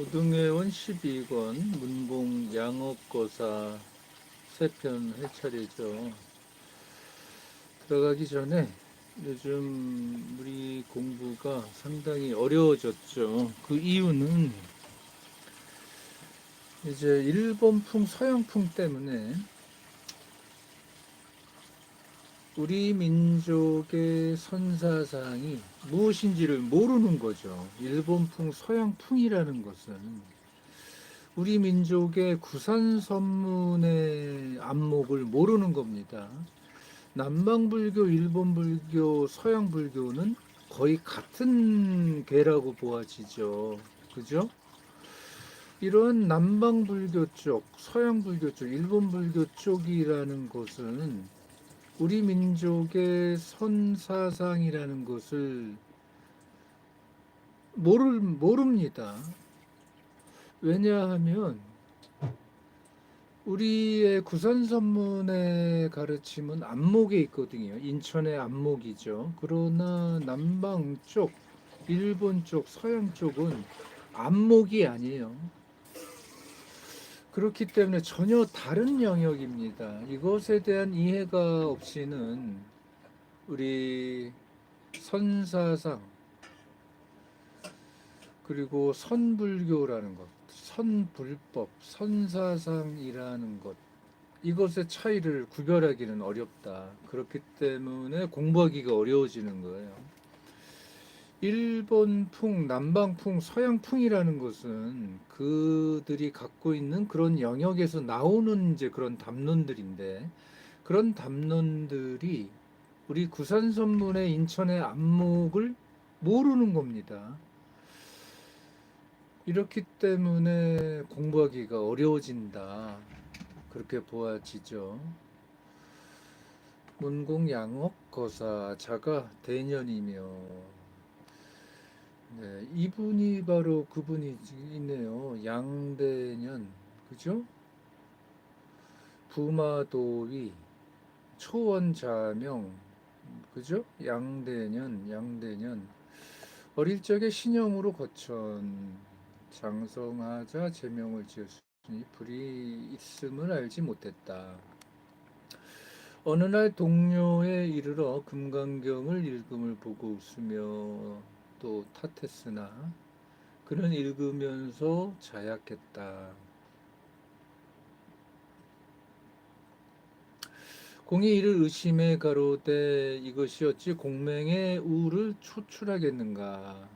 고등회원 12권 문봉 양업거사 세편 할 차례죠. 들어가기 전에 요즘 우리 공부가 상당히 어려워졌죠. 그 이유는 이제 일본풍 서양풍 때문에 우리 민족의 선사상이 무엇인지를 모르는 거죠. 일본풍, 서양풍이라는 것은 우리 민족의 구산선문의 안목을 모르는 겁니다. 남방불교, 일본불교, 서양불교는 거의 같은 개라고 보아지죠. 그죠? 이런 남방불교 쪽, 서양불교 쪽, 일본불교 쪽이라는 것은 우리 민족의 선사상이라는 것을 모를, 모릅니다. 왜냐하면 우리의 구산선문의 가르침은 안목에 있거든요. 인천의 안목이죠. 그러나 남방 쪽, 일본 쪽, 서양 쪽은 안목이 아니에요. 그렇기 때문에 전혀 다른 영역입니다. 이것에 대한 이해가 없이는 우리 선사상 그리고 선불교라는 것, 선불법, 선사상이라는 것 이것의 차이를 구별하기는 어렵다. 그렇기 때문에 공부하기가 어려워지는 거예요. 일본풍, 남방풍, 서양풍이라는 것은 그들이 갖고 있는 그런 영역에서 나오는 이제 그런 담론들인데 그런 담론들이 우리 구산선문의 인천의 안목을 모르는 겁니다. 이렇기 때문에 공부하기가 어려워진다. 그렇게 보아지죠. 문공양옥 거사 자가 대년이며 네, 이분이 바로 그분이 있네요. 양대년, 그죠? 부마도위, 초원자명, 그죠? 양대년, 양대년. 어릴 적에 신형으로 거천, 장성하자 제명을 지었으니 불이 있음을 알지 못했다. 어느 날 동료에 이르러 금강경을 읽음을 보고 웃으며 또 탓했으나 그는 읽으면서 자약했다. 공이 이를 의심해 가로되 이것이 어찌 공맹의 우를 초출하겠는가?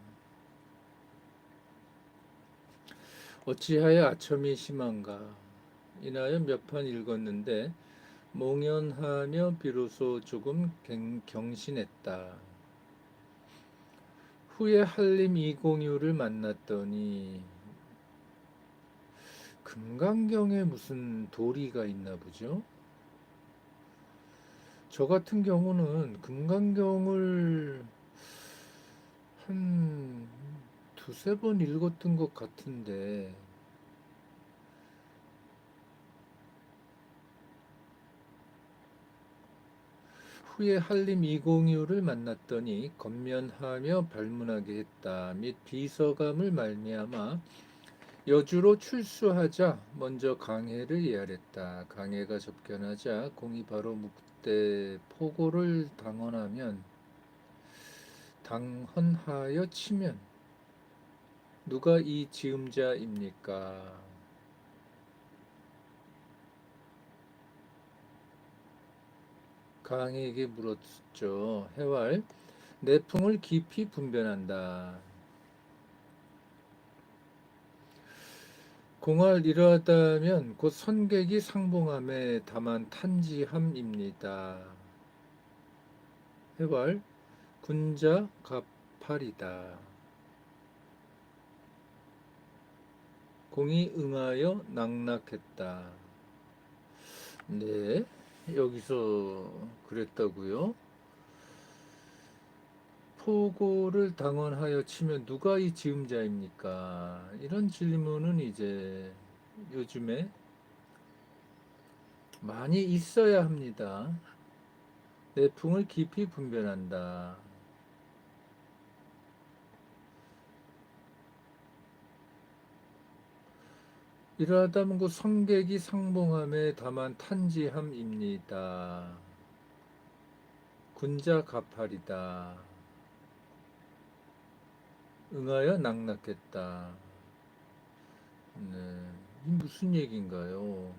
어찌하여 아첨이 심한가? 이나여 몇 판 읽었는데 몽연하며 비로소 조금 경신했다. 후에 한림 이공유를 만났더니 금강경에 무슨 도리가 있나 보죠? 저 같은 경우는 금강경을 한 두세 번 읽었던 것 같은데 후에 한림 이공유를 만났더니 건면하며 발문하게 했다. 및 비서감을 말미암아 여주로 출수하자 먼저 강해를 예하랬다. 강해가 접견하자 공이 바로 묵대 포고를 당언하면 당헌하여 치면 누가 이 지음자입니까? 강에게 물었죠. 해왈, 내풍을 깊이 분변한다. 공할 이러하다면 곧 선객이 상봉함에 다만 탄지함입니다. 해왈, 군자 갑팔이다. 공이 응하여 낙낙했다. 네. 여기서 그랬다고요? 포고를 당언하여 치면 누가 이 지음자입니까? 이런 질문은 이제 요즘에 많이 있어야 합니다. 내풍을 깊이 분별한다. 이러하다 문고 성객이 상봉함에 다만 탄지함입니다. 군자 가팔이다. 응하여 낙낙했다. 네, 이 무슨 얘기인가요?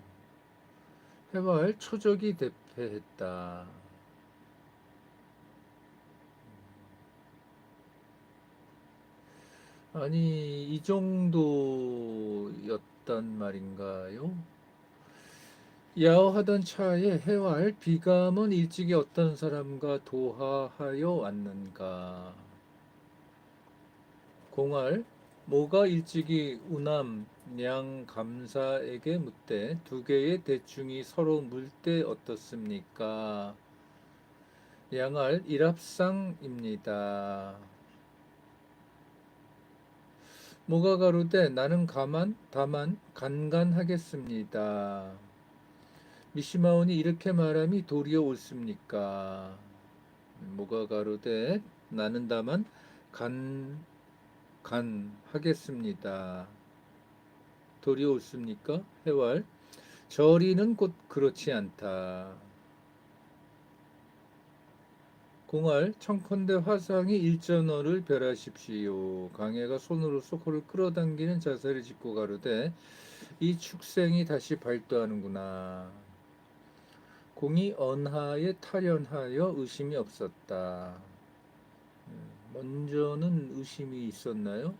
해왈 초적이 대패했다. 아니, 이 정도였 단 말인가요? 야호하던 차에 해왈 비감은 일찍이 어떤 사람과 도하하여 왔는가? 공할 모가 일찍이 우남 양 감사에게 묻되 두 개의 대충이 서로 물 때 어떻습니까? 양알 일합상입니다. 모가 가로되 나는 가만 다만 간간하겠습니다. 미시마온이 이렇게 말함이 도리어 옳습니까? 모가 가로되 나는 다만 간, 간 하겠습니다. 도리어 옳습니까? 해왈 저리는 곧 그렇지 않다. 공할 청컨대 화상이 일전어를 별하십시오. 강해가 손으로 소코를 끌어당기는 자세를 짓고 가로되 이 축생이 다시 발도하는구나. 공이 언하에 탈연하여 의심이 없었다. 음, 먼저는 의심이 있었나요?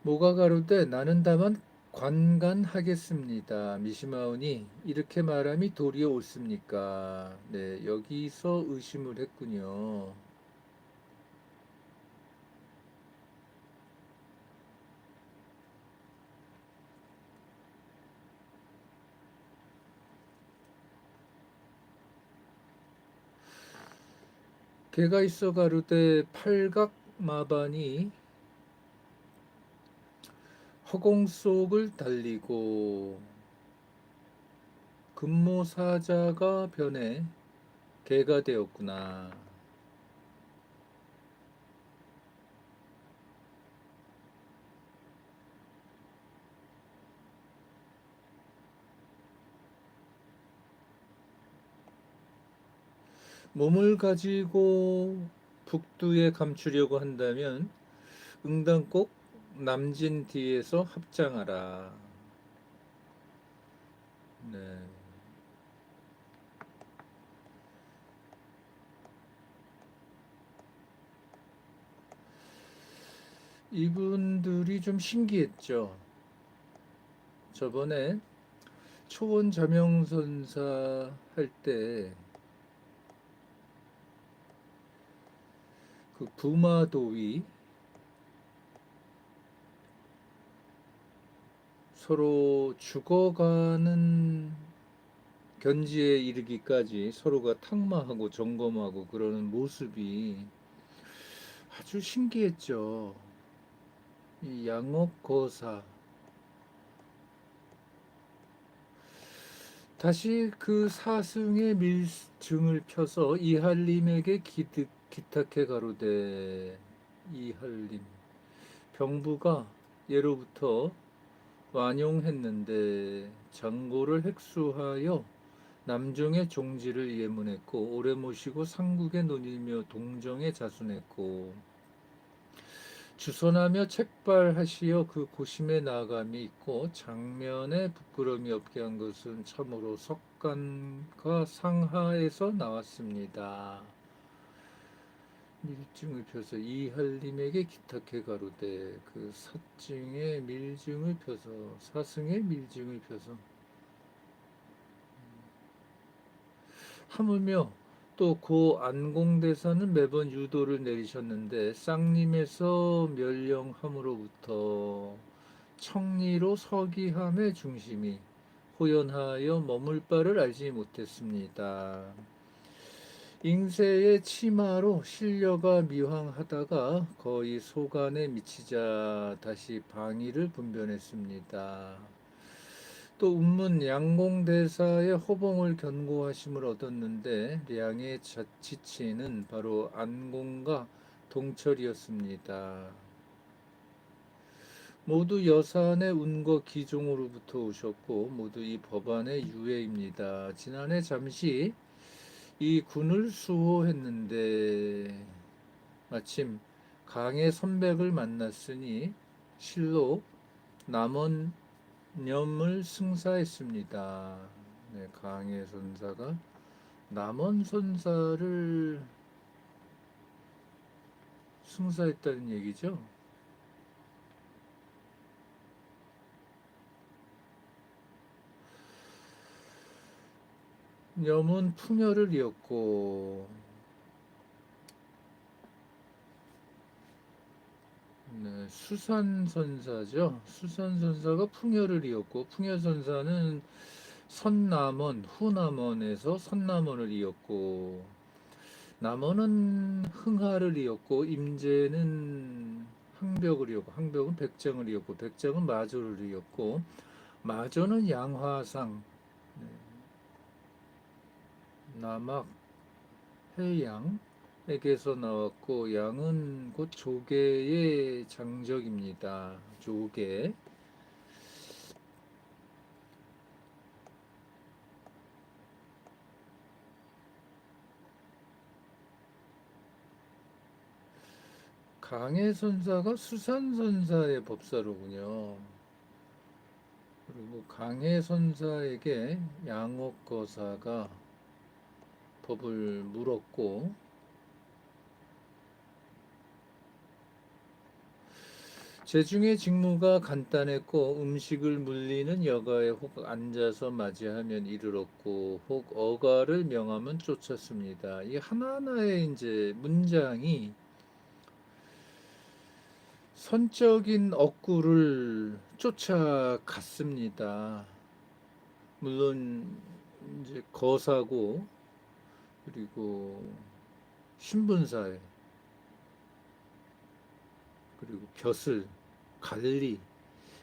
모가 가로되 나는 다만 관간하겠습니다. 미시마온이 이렇게 말함이 도리어 옳습니까? 네, 여기서 의심을 했군요. 개가 있어 가로되 팔각 마반이 허공 속을 달리고 근모사자가 변해 개가 되었구나. 몸을 가지고 북두에 감추려고 한다면 응당 꼭 남진 뒤에서 합장하라. 네. 이분들이 좀 신기했죠. 저번에 초원 자명선사 할 때 그 부마도위 서로 죽어가는 견지에 이르기까지 서로가 탁마하고 점검하고 그러는 모습이 아주 신기했죠. 이 양옥거사 다시 그 사승의 밀증을 펴서 이할림에게 기득, 기탁해 가로되 이할림 병부가 예로부터 완용했는데 장고를 핵수하여 남종의 종지를 예문했고 오래 모시고 상국에 논일며 동정에 자순했고 주선하며 책발하시어 그 고심에 나감이 있고 장면에 부끄러움이 없게 한 것은 참으로 석간과 상하에서 나왔습니다. 밀증을 펴서 이할림에게 기탁해 가로되 그 사증의 밀증을 펴서 사승의 밀증을 펴서 하물며 또 고 안공대사는 매번 유도를 내리셨는데 쌍림에서 멸령함으로부터 청리로 서기함의 중심이 호연하여 머물 바를 알지 못했습니다. 잉세의 치마로 실려가 미황하다가 거의 소간에 미치자 다시 방위를 분변했습니다. 또 운문 양공대사의 호봉을 견고하심을 얻었는데 량의 지치는 바로 안공과 동철이었습니다. 모두 여산의 운거 기종으로부터 오셨고 모두 이 법안의 유해입니다. 지난해 잠시 이 군을 수호했는데 마침 강의 선백을 만났으니 실로 남원념을 승사했습니다. 네, 강의 선사가 남원 선사를 승사했다는 얘기죠. 염은 풍요를 이었고 네, 수산선사죠. 수산선사가 풍요를 이었고 풍요선사는 선남원, 후남원에서 선남원을 이었고 남원은 흥하를 이었고 임제는 항벽을 이었고 항벽은 백정을 이었고 백정은 마조를 이었고 마조는 양화상 네. 남악 해양에게서 나왔고 양은 곧 조개의 장적입니다. 조개. 강해 선사가 수산 선사의 법사로군요. 그리고 강해 선사에게 양옥 거사가 법을 물었고 제중의 직무가 간단했고 음식을 물리는 여가에 혹 앉아서 맞이하면 이르렀고 혹 어가를 명하면 쫓았습니다. 이 하나하나의 이제 문장이 선적인 억구를 쫓아갔습니다. 물론 이제 거사고 그리고 신분사회 그리고 벼슬 관리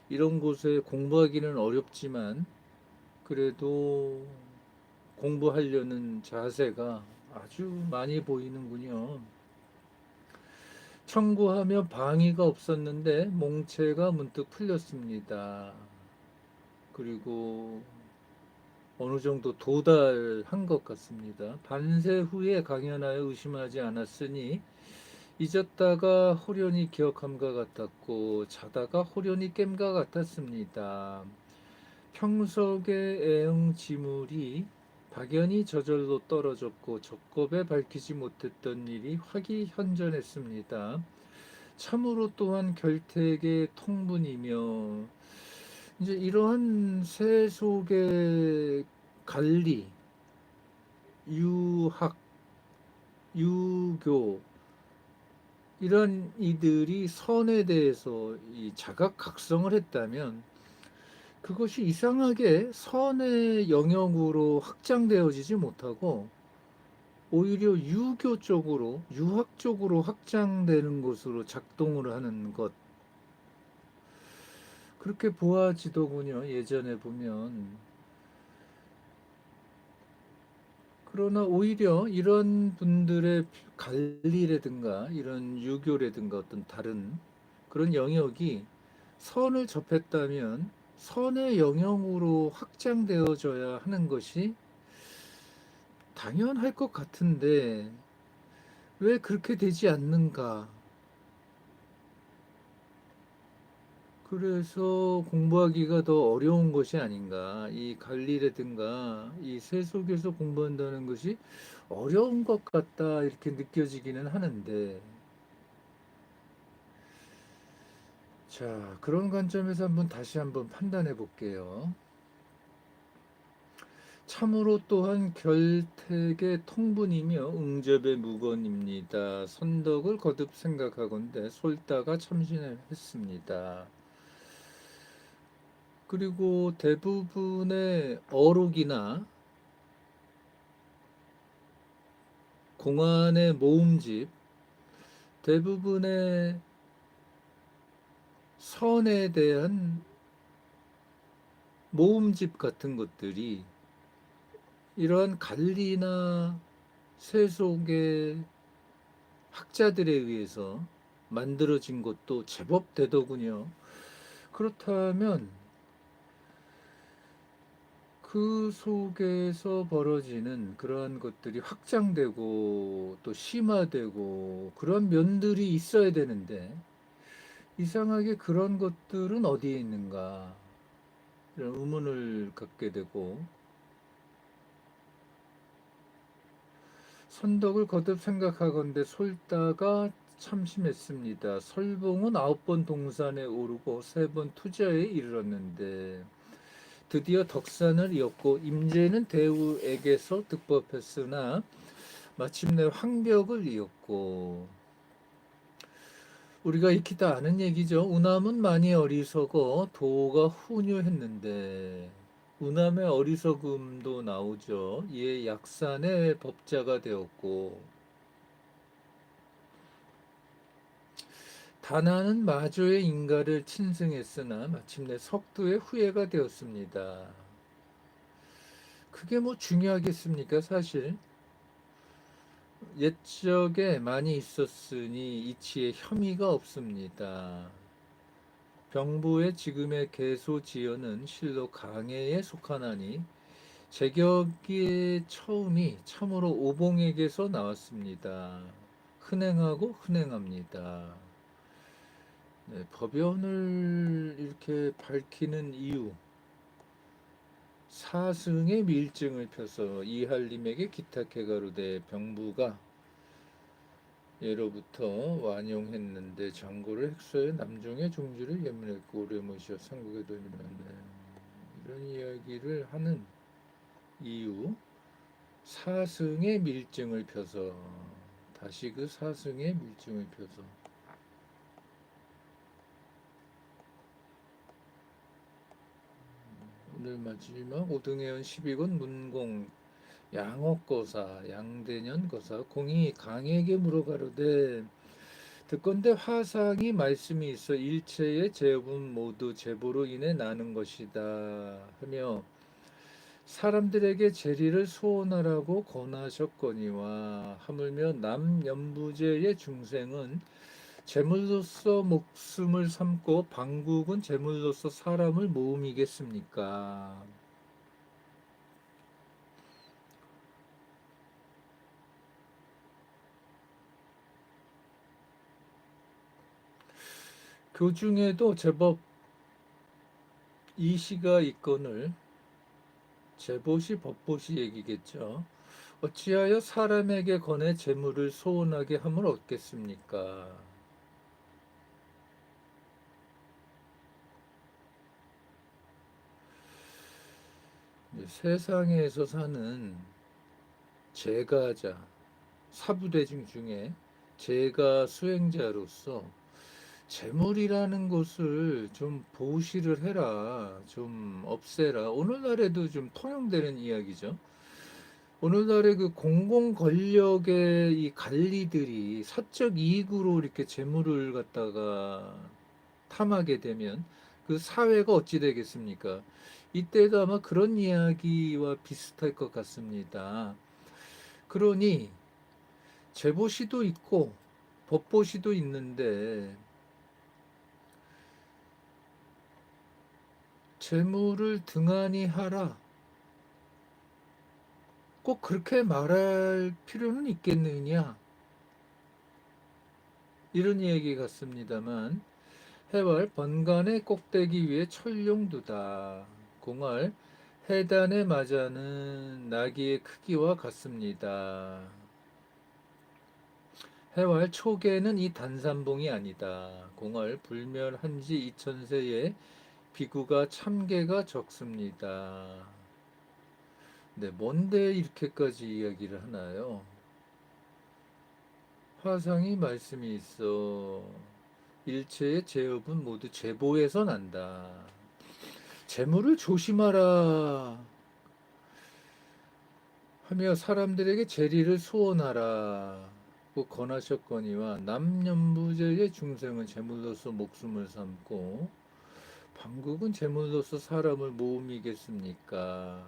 이런 곳에 공부하기는 어렵지만 그래도 공부하려는 자세가 아주 많이 보이는군요. 청구하며 방위가 없었는데 몽체가 문득 풀렸습니다. 그리고 어느 정도 도달한 것 같습니다. 반세 후에 강연하여 의심하지 않았으니 잊었다가 호련히 기억함과 같았고 자다가 호련히 깸과 같았습니다. 평석의 애응 지물이 박연히 저절로 떨어졌고 적겁에 밝히지 못했던 일이 화기현전했습니다. 참으로 또한 결택의 통분이며 이제 이러한 세 속의 관리, 유학, 유교 이런 이들이 선에 대해서 이 자각각성을 했다면 그것이 이상하게 선의 영역으로 확장되어지지 못하고 오히려 유교 쪽으로 유학 쪽으로 확장되는 것으로 작동을 하는 것 그렇게 보아지더군요. 예전에 보면. 그러나 오히려 이런 분들의 관리라든가 이런 유교라든가 어떤 다른 그런 영역이 선을 접했다면 선의 영역으로 확장되어져야 하는 것이 당연할 것 같은데 왜 그렇게 되지 않는가? 그래서 공부하기가 더 어려운 것이 아닌가. 이 관리라든가 이 세 속에서 공부한다는 것이 어려운 것 같다 이렇게 느껴지기는 하는데 자 그런 관점에서 한번 다시 한번 판단해 볼게요. 참으로 또한 결택의 통분이며 응접의 무건입니다. 선덕을 거듭 생각하건대 솔다가 참신했습니다. 그리고 대부분의 어록이나 공안의 모음집, 대부분의 선에 대한 모음집 같은 것들이 이러한 관리나 세속의 학자들에 의해서 만들어진 것도 제법 되더군요. 그렇다면 그 속에서 벌어지는 그러한 것들이 확장되고 또 심화되고 그런 면들이 있어야 되는데 이상하게 그런 것들은 어디에 있는가 이런 의문을 갖게 되고 선덕을 거듭 생각하건대 솔다가 참심했습니다. 설봉은 아홉 번 동산에 오르고 세 번 투자에 이르렀는데 드디어 덕산을 이었고 임재는 대우에게서 득법했으나 마침내 황벽을 이었고 우리가 익히 다 아는 얘기죠. 우남은 많이 어리석어 도가 훈유했는데 우남의 어리석음도 나오죠. 이에 약산의 법자가 되었고 다나는 마조의 인가를 친승했으나 마침내 석두의 후예가 되었습니다. 그게 뭐 중요하겠습니까, 사실? 옛적에 많이 있었으니 이치에 혐의가 없습니다. 병부의 지금의 개소지연은 실로 강해에 속하나니 제격의 처음이 참으로 오봉에게서 나왔습니다. 흔행하고 흔행합니다. 네, 법연을 이렇게 밝히는 이유 사승의 밀증을 펴서 이할림에게 기탁해 가로되 병부가 예로부터 완용했는데 장고를 핵서에 남종의 종지를 예문했고 오래 모시어 삼국의 돈이라네 이런 이야기를 하는 이유 사승의 밀증을 펴서 다시 그 사승의 밀증을 펴서 오늘 마지막 오등해연 12권 문공 양옥거사 양대년 거사 공이 강에게 물어가로되 듣건대 화상이 말씀이 있어 일체의 제업은 모두 제보로 인해 나는 것이다 하며 사람들에게 재리를 소원하라고 권하셨거니와 하물며 남연부제의 중생은 제물로서 목숨을 삼고 방국은 제물로서 사람을 모음이겠습니까? 교중에도 제법 이시가 있거늘 제보시 법보시 얘기겠죠. 어찌하여 사람에게 권해 재물을 소원하게 함을 얻겠습니까? 세상에서 사는 제가자, 사부대중 중에 제가 수행자로서 재물이라는 것을 좀 보시를 해라, 좀 없애라. 오늘날에도 좀 통용되는 이야기죠. 오늘날의 그 공공 권력의 이 관리들이 사적 이익으로 이렇게 재물을 갖다가 탐하게 되면 그 사회가 어찌 되겠습니까? 이때도 아마 그런 이야기와 비슷할 것 같습니다. 그러니 제보시도 있고 법보시도 있는데 재물을 등한히 하라. 꼭 그렇게 말할 필요는 있겠느냐? 이런 얘기 같습니다만 해월 번간의 꼭대기 위에 철룡두다. 공을 해단에 맞아는 나귀의 크기와 같습니다. 해월 초계는 이 단산봉이 아니다. 공을 불멸한 지 이천세에 비구가 참개가 적습니다. 네, 뭔데 이렇게까지 이야기를 하나요? 화상이 말씀이 있어. 일체의 제업은 모두 제보에서 난다. 재물을 조심하라. 하며 사람들에게 재리를 소원하라. 고 권하셨거니와 남연부제의 중생은 재물로서 목숨을 삼고 방국은 재물로서 사람을 모음이겠습니까?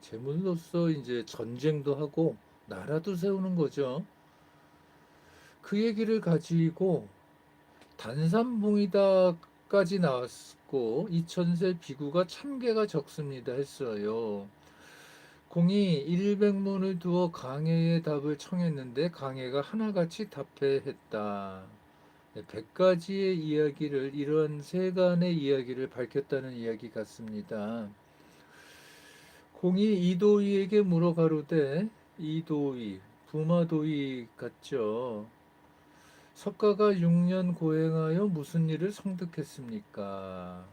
재물로서 이제 전쟁도 하고 나라도 세우는 거죠. 그 얘기를 가지고 단산봉이다까지 나왔 고 이천세 비구가 참개가 적습니다 했어요. 공이 일백문을 두어 강해의 답을 청했는데 강해가 하나같이 답해했다. 네, 백 가지의 이야기를 이러한 세간의 이야기를 밝혔다는 이야기 같습니다. 공이 이도희에게 물어 가로되 이도희 부마도희 같죠. 석가가 6년 고행하여 무슨 일을 성득했습니까?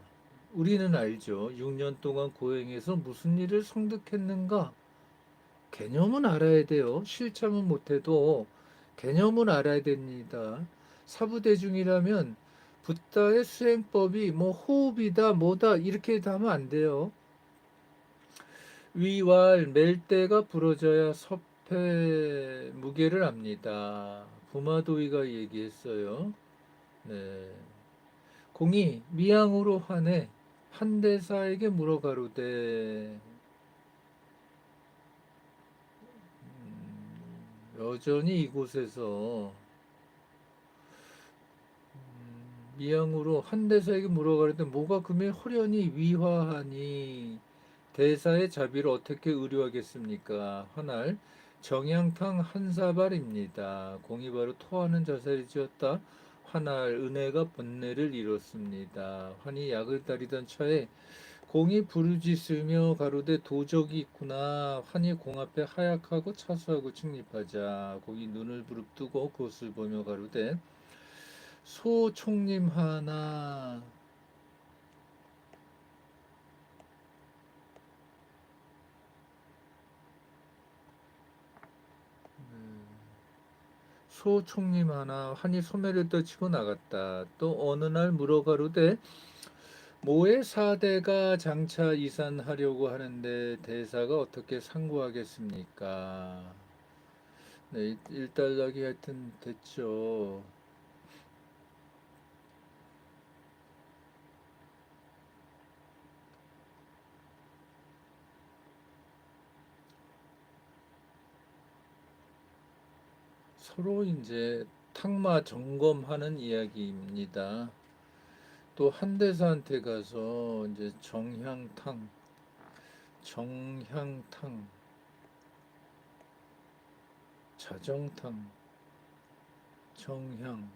우리는 알죠. 6년 동안 고행해서 무슨 일을 성득했는가? 개념은 알아야 돼요. 실천은 못해도 개념은 알아야 됩니다. 사부대중이라면 붓다의 수행법이 뭐 호흡이다 뭐다 이렇게 하면 안 돼요. 위왈 멜대가 부러져야 섭해 무게를 압니다. 부마도이가 얘기했어요. 네. 공이 미양으로 하네 한대사에게 물어 가로되 음, 여전히 이곳에서 음, 미양으로 한대사에게 물어가로되 뭐가 금에 허련히 위화하니 대사의 자비를 어떻게 의료하겠습니까? 하날 정양탕 한 사발입니다. 공이 바로 토하는 자세를 지었다. 환할 은혜가 번뇌를 이뤘습니다. 환이 약을 다리던 차에 공이 부르짖으며 가로되 도적이 있구나. 환이 공 앞에 하약하고 차수하고 측립하자. 공이 눈을 부릅뜨고 그것을 보며 가로되 소총님 하나 소총님 하나 환히 소매를 떠치고 나갔다. 또 어느 날 물어가로되 모의 사대가 장차 이산하려고 하는데 대사가 어떻게 상고하겠습니까? 네, 일단락이 하여튼 됐죠. 서로 이제 탕마 점검하는 이야기입니다. 또 한대사한테 가서 이제 정향탕, 정향탕, 자정탕, 정향,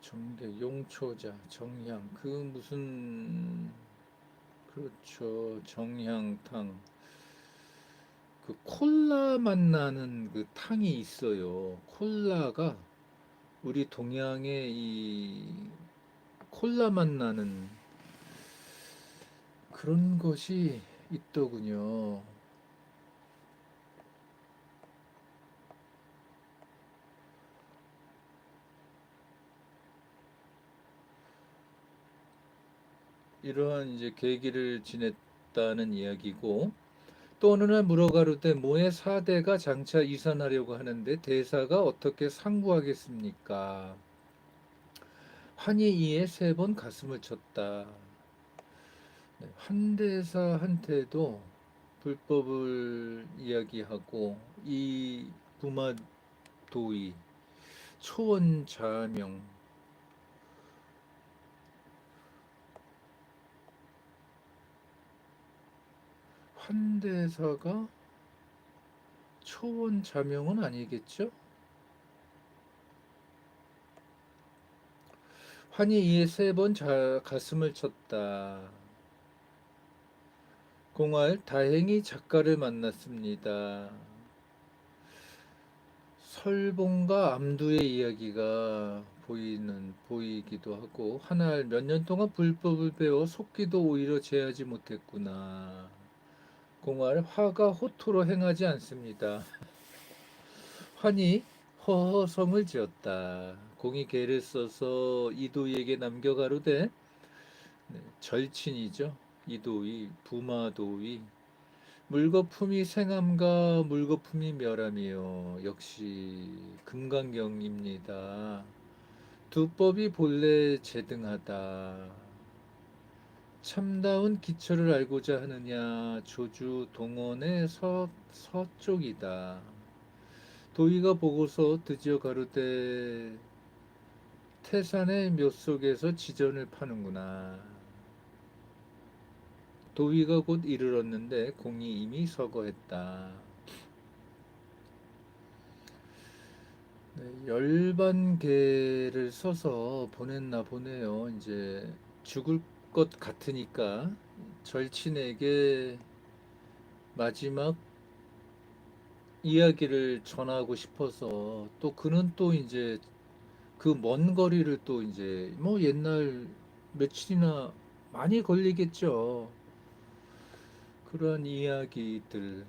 정대, 용초자, 정향, 그 무슨 그렇죠, 정향탕. 그 콜라 맛 나는 그 탕이 있어요. 콜라가 우리 동양의 이 콜라 맛 나는 그런 것이 있더군요. 이러한 이제 계기를 지냈다는 이야기고 또 어느 날 물어가로되 모의 사대가 장차 이산하려고 하는데 대사가 어떻게 상부하겠습니까? 환희 이에 세 번 가슴을 쳤다. 네, 한대사한테도 불법을 이야기하고 이 부마도의 초원자명 한대사가 초원 자명은 아니겠죠? 환희 이에 세 번 가슴을 쳤다. 공활 다행히 작가를 만났습니다. 설봉과 암두의 이야기가 보이는 보이기도 하고 하날 몇년 동안 불법을 배워 속기도 오히려 제하지 못했구나. 공활 화가 호토로 행하지 않습니다. 환이 허허성을 지었다. 공이 개를 써서 이도희에게 남겨가로되 네, 절친이죠. 이도희, 부마도희 물거품이 생함과 물거품이 멸함이요. 역시 금강경입니다. 두 법이 본래 제등하다. 참다운 기초를 알고자 하느냐 조주 동원의 서, 서쪽이다. 도의가 보고서 드디어 가로되 태산의 묘 속에서 지전을 파는구나. 도의가 곧 이르렀는데 공이 이미 서거했다. 네, 열반개를 써서 보냈나 보네요. 이제 죽을 것 같으니까 절친에게 마지막 이야기를 전하고 싶어서 또 그는 또 이제 그 먼 거리를 또 이제 뭐 옛날 며칠이나 많이 걸리겠죠. 그러한 이야기들.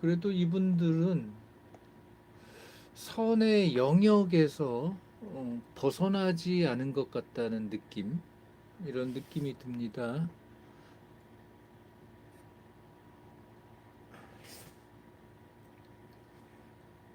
그래도 이분들은 선의 영역에서 어, 벗어나지 않은 것 같다는 느낌, 이런 느낌이 듭니다.